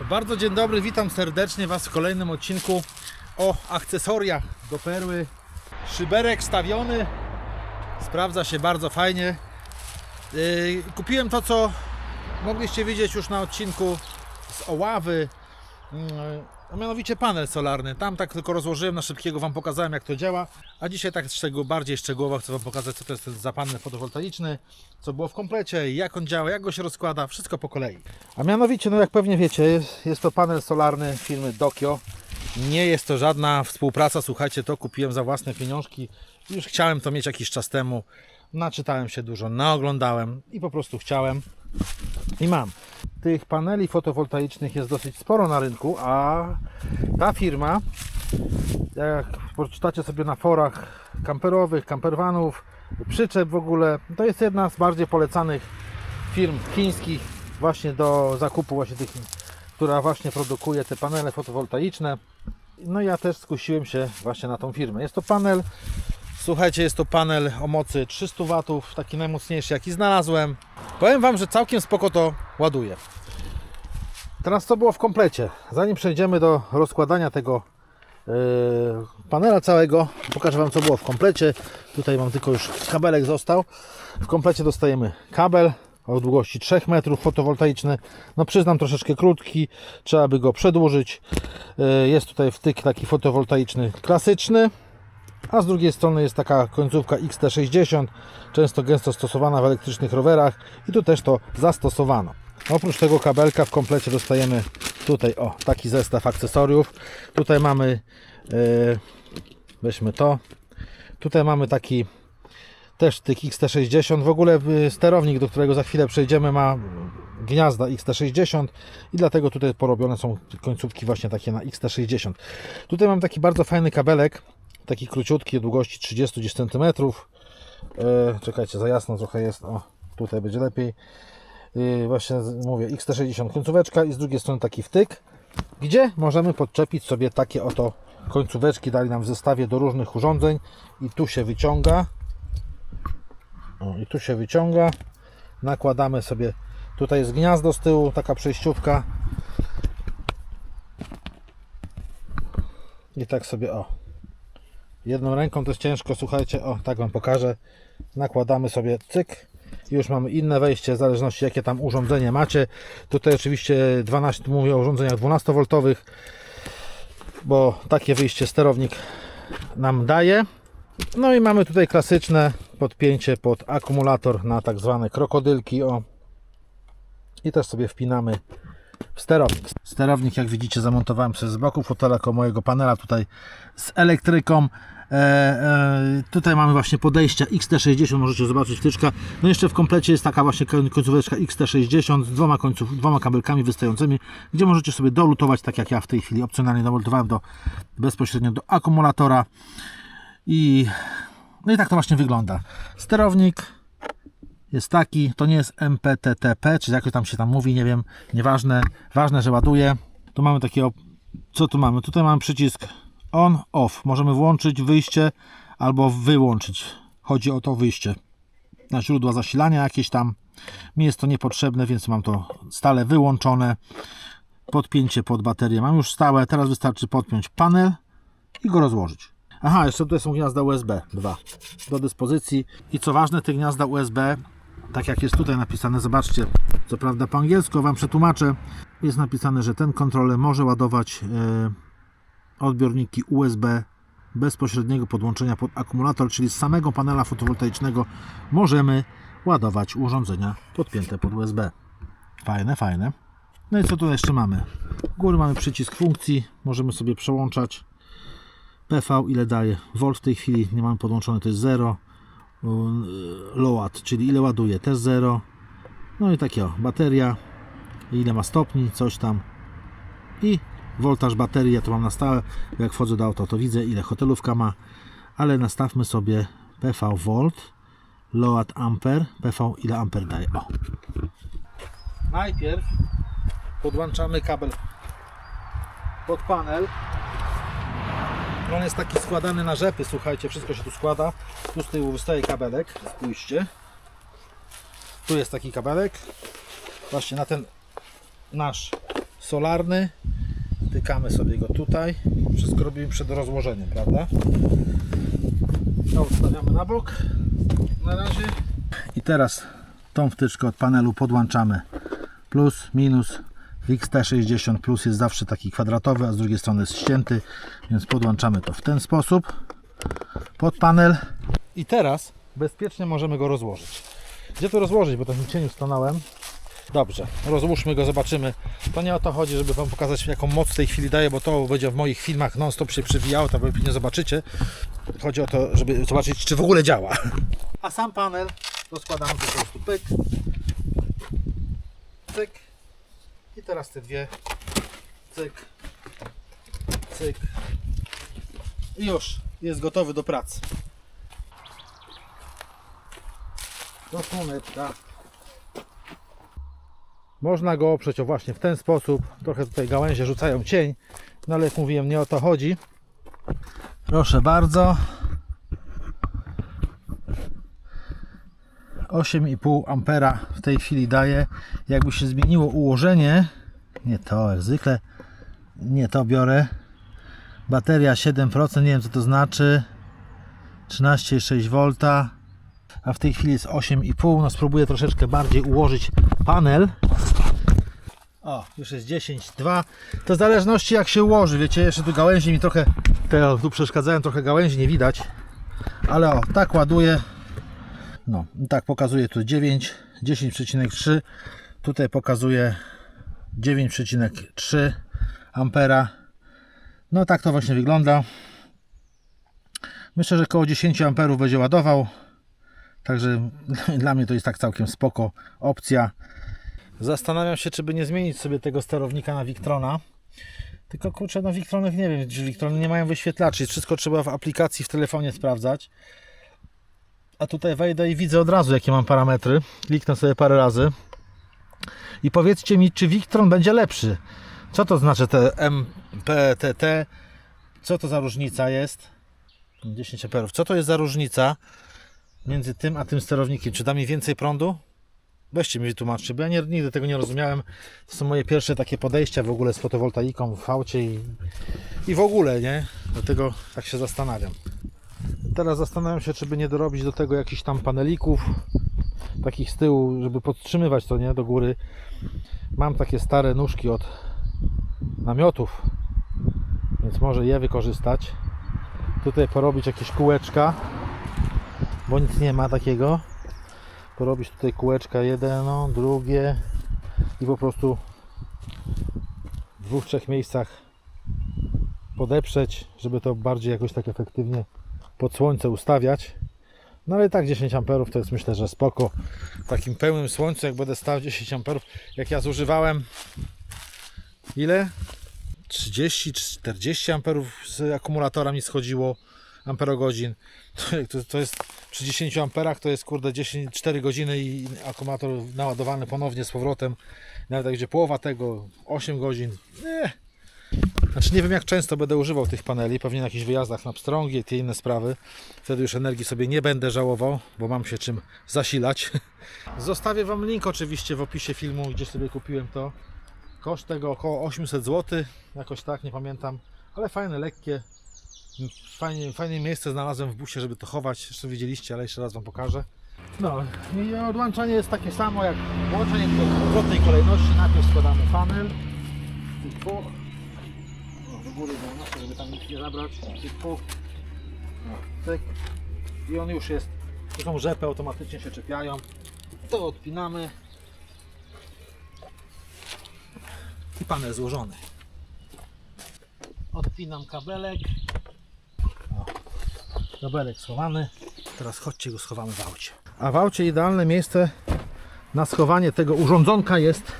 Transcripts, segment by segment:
Bardzo dzień dobry, witam serdecznie Was w kolejnym odcinku o akcesoriach do perły. Szyberek stawiony, sprawdza się bardzo fajnie. Yy, Kupiłem to, co mogliście widzieć już na odcinku z Oławy, yy, a mianowicie panel solarny. Tam tak tylko rozłożyłem na szybkiego, Wam pokazałem jak to działa, a dzisiaj tak szczegół, bardziej szczegółowo chcę Wam pokazać, co to jest za panel fotowoltaiczny, co było w komplecie, jak on działa, jak go się rozkłada, wszystko po kolei. A mianowicie, no jak pewnie wiecie, jest, jest to panel solarny firmy Dokio. Nie jest to żadna współpraca, słuchajcie, to kupiłem za własne pieniążki. Już chciałem to mieć jakiś czas temu. Naczytałem się dużo, naoglądałem i po prostu chciałem. I mam. Tych paneli fotowoltaicznych jest dosyć sporo na rynku, a ta firma, jak poczytacie sobie na forach kamperowych, kampervanów, przyczep w ogóle, to jest jedna z bardziej polecanych firm chińskich właśnie do zakupu właśnie tych, która właśnie produkuje te panele fotowoltaiczne. No ja też skusiłem się właśnie na tą firmę. Jest to panel, słuchajcie, jest to panel o mocy 300 W, taki najmocniejszy jaki znalazłem. Powiem Wam, że całkiem spoko to ładuje. Teraz co było w komplecie? Zanim przejdziemy do rozkładania tego yy, panela całego, pokażę Wam co było w komplecie. Tutaj mam tylko już kabelek został. W komplecie dostajemy kabel o długości 3 metrów fotowoltaiczny. No przyznam troszeczkę krótki, trzeba by go przedłużyć. Yy, Jest tutaj wtyk taki fotowoltaiczny klasyczny. A z drugiej strony jest taka końcówka XT60, często gęsto stosowana w elektrycznych rowerach i tu też to zastosowano. Oprócz tego kabelka w komplecie dostajemy tutaj o taki zestaw akcesoriów. Tutaj mamy e, weźmy to. Tutaj mamy taki też tych XT60. W ogóle y, sterownik, do którego za chwilę przejdziemy, ma gniazda XT60 i dlatego tutaj porobione są końcówki właśnie takie na XT60. Tutaj mam taki bardzo fajny kabelek, taki króciutki, długości 30 cm. E, czekajcie, za jasno trochę jest. O, tutaj będzie lepiej. Yy, właśnie mówię XT60 końcóweczka i z drugiej strony taki wtyk, gdzie możemy podczepić sobie takie oto końcóweczki, dali nam w zestawie do różnych urządzeń i tu się wyciąga o, i tu się wyciąga nakładamy sobie tutaj jest gniazdo z tyłu, taka przejściówka i tak sobie o jedną ręką to jest ciężko, słuchajcie, o tak Wam pokażę nakładamy sobie cyk już mamy inne wejście, w zależności jakie tam urządzenie macie. Tutaj oczywiście 12, mówię o urządzeniach 12V, bo takie wyjście sterownik nam daje. No i mamy tutaj klasyczne podpięcie pod akumulator na tak zwane krokodylki. O. I też sobie wpinamy sterownik. Sterownik, jak widzicie, zamontowałem przez z boku fotela koło mojego panela tutaj z elektryką. E, e, tutaj mamy właśnie podejścia XT60, możecie zobaczyć wtyczka. No jeszcze w komplecie jest taka właśnie koń- końcóweczka XT60 z dwoma, końców, dwoma kabelkami wystającymi, gdzie możecie sobie dolutować, tak jak ja w tej chwili opcjonalnie dolutowałem do, bezpośrednio do akumulatora. I, no i tak to właśnie wygląda. Sterownik jest taki, to nie jest MPTTP, czy jak to tam się tam mówi, nie wiem, nieważne. Ważne, że ładuje. Tu mamy takiego, co tu mamy? Tutaj mamy przycisk on, off. Możemy włączyć wyjście albo wyłączyć. Chodzi o to wyjście na źródła zasilania jakieś tam. Mi jest to niepotrzebne, więc mam to stale wyłączone. Podpięcie pod baterię mam już stałe. Teraz wystarczy podpiąć panel i go rozłożyć. Aha, jeszcze tutaj są gniazda USB 2 do dyspozycji. I co ważne, te gniazda USB, tak jak jest tutaj napisane, zobaczcie, co prawda po angielsku, Wam przetłumaczę, jest napisane, że ten kontroler może ładować e, odbiorniki USB bezpośredniego podłączenia pod akumulator, czyli z samego panela fotowoltaicznego możemy ładować urządzenia podpięte pod USB. Fajne, fajne. No i co tu jeszcze mamy? W góry mamy przycisk funkcji, możemy sobie przełączać PV ile daje. Volt w tej chwili nie mamy podłączone, to jest 0. Load, czyli ile ładuje, też 0. No i takie o, bateria, ile ma stopni, coś tam. I voltaż baterii, ja to mam na stałe. Jak wchodzę do auta, to widzę ile hotelówka ma. Ale nastawmy sobie PV volt, load amper, PV ile amper daje. O. Najpierw podłączamy kabel pod panel. On jest taki składany na rzepy, słuchajcie, wszystko się tu składa. Tu z tyłu wystaje kabelek, spójrzcie. Tu jest taki kabelek. Właśnie na ten nasz solarny. Tykamy sobie go tutaj. Wszystko robimy przed rozłożeniem, prawda? To odstawiamy na bok. Na razie. I teraz tą wtyczkę od panelu podłączamy. Plus, minus. W XT60 plus jest zawsze taki kwadratowy, a z drugiej strony jest ścięty, więc podłączamy to w ten sposób pod panel. I teraz bezpiecznie możemy go rozłożyć. Gdzie to rozłożyć, bo tak w cieniu stanąłem. Dobrze, rozłóżmy go, zobaczymy. To nie o to chodzi, żeby Wam pokazać jaką moc w tej chwili daje, bo to będzie w moich filmach non-stop się przewijało, to Wy nie zobaczycie. Chodzi o to, żeby zobaczyć, czy w ogóle działa. A sam panel rozkładamy po prostu pyk, cyk i teraz te dwie cyk, cyk i już jest gotowy do pracy. Do. Można go oprzeć o właśnie w ten sposób. Trochę tutaj gałęzie rzucają cień, no ale jak mówiłem, nie o to chodzi. Proszę bardzo. 8,5 ampera w tej chwili daje. Jakby się zmieniło ułożenie, nie to zwykle, nie to biorę. Bateria 7%, nie wiem co to znaczy. 13,6 V. A w tej chwili jest 8,5. No spróbuję troszeczkę bardziej ułożyć panel. O, już jest 10,2. To w zależności jak się ułoży. Wiecie, jeszcze tu gałęzi mi trochę, te, tu przeszkadzają, trochę gałęzi nie widać. Ale o, tak ładuję. No, tak pokazuje tu 9, 10,3. Tutaj pokazuje 9,3 ampera. No tak to właśnie wygląda. Myślę, że około 10 amperów będzie ładował. Także dla mnie to jest tak całkiem spoko opcja. Zastanawiam się, czy by nie zmienić sobie tego sterownika na Victrona. Tylko kurczę, no Victronek nie wiem, czy Victrony nie mają wyświetlaczy. Wszystko trzeba w aplikacji w telefonie sprawdzać. A tutaj wejdę i widzę od razu, jakie mam parametry. Kliknę sobie parę razy. I powiedzcie mi, czy Victron będzie lepszy. Co to znaczy te MPTT? Co to za różnica jest? 10 amperów. Co to jest za różnica między tym a tym sterownikiem? Czy da mi więcej prądu? Weźcie mi wytłumaczcie, bo ja nie, nigdy tego nie rozumiałem. To są moje pierwsze takie podejścia w ogóle z fotowoltaiką w aucie i, i w ogóle, nie? Dlatego tak się zastanawiam. Teraz zastanawiam się, czy by nie dorobić do tego jakichś tam panelików, takich z tyłu, żeby podtrzymywać to, nie? Do góry. Mam takie stare nóżki od namiotów, więc może je wykorzystać. Tutaj porobić jakieś kółeczka, bo nic nie ma takiego. Porobić tutaj kółeczka jedno, drugie i po prostu w dwóch, trzech miejscach podeprzeć, żeby to bardziej jakoś tak efektywnie pod słońce ustawiać. No ale tak 10 amperów to jest myślę, że spoko. W takim pełnym słońcu, jak będę stał 10 amperów, jak ja zużywałem ile? 30-40 amperów z akumulatora mi schodziło amperogodzin. To, to jest przy 10 amperach to jest kurde 10, 4 godziny i akumulator naładowany ponownie z powrotem. Nawet będzie połowa tego 8 godzin. Nie. Znaczy nie wiem jak często będę używał tych paneli, pewnie na jakichś wyjazdach na pstrągi i te inne sprawy. Wtedy już energii sobie nie będę żałował, bo mam się czym zasilać. Zostawię Wam link oczywiście w opisie filmu, gdzie sobie kupiłem to. Koszt tego około 800 zł, jakoś tak, nie pamiętam, ale fajne, lekkie. Fajne miejsce znalazłem w busie, żeby to chować. Jeszcze widzieliście, ale jeszcze raz Wam pokażę. No i odłączanie jest takie samo jak włączenie w odwrotnej kolejności. Najpierw składamy panel, dwóch, no, do góry zanoszę, żeby tam nic nie zabrać, cyk. i on już jest, tu są rzepy, automatycznie się czepiają. To odpinamy i panel złożony. Odpinam kabelek. Kabelek schowany. Teraz chodźcie go schowamy w aucie. A w aucie idealne miejsce na schowanie tego urządzonka jest.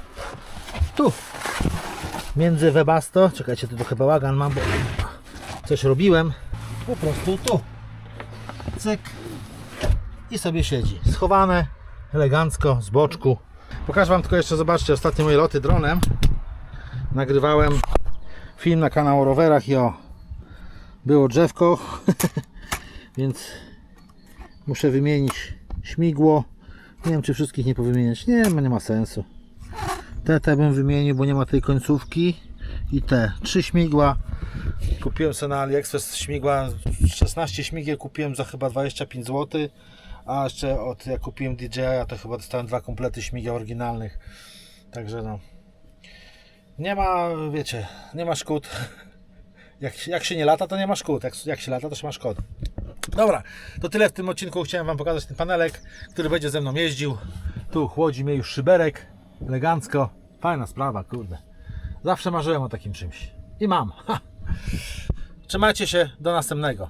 Między Webasto. Czekajcie, tu trochę bałagan mam, bo coś robiłem. Po prostu tu. Cyk. I sobie siedzi. Schowane elegancko z boczku. Pokażę Wam tylko jeszcze, zobaczcie, ostatnie moje loty dronem. Nagrywałem film na kanał o rowerach i o było drzewko więc muszę wymienić śmigło nie wiem czy wszystkich nie powymieniać nie, nie ma sensu Te, te bym wymienił, bo nie ma tej końcówki. I te, trzy śmigła. Kupiłem sobie na AliExpress śmigła, 16 śmigieł kupiłem za chyba 25 zł. A jeszcze od jak kupiłem DJI, to chyba dostałem dwa komplety śmigieł oryginalnych. Także no. Nie ma, wiecie, nie ma szkód. Jak, jak się nie lata, to nie ma szkód. Jak, jak się lata, to się ma szkód. Dobra, to tyle w tym odcinku. Chciałem Wam pokazać ten panelek, który będzie ze mną jeździł. Tu chłodzi mnie już szyberek, elegancko. Fajna sprawa, kurde. Zawsze marzyłem o takim czymś. I mam. Ha. Trzymajcie się, do następnego.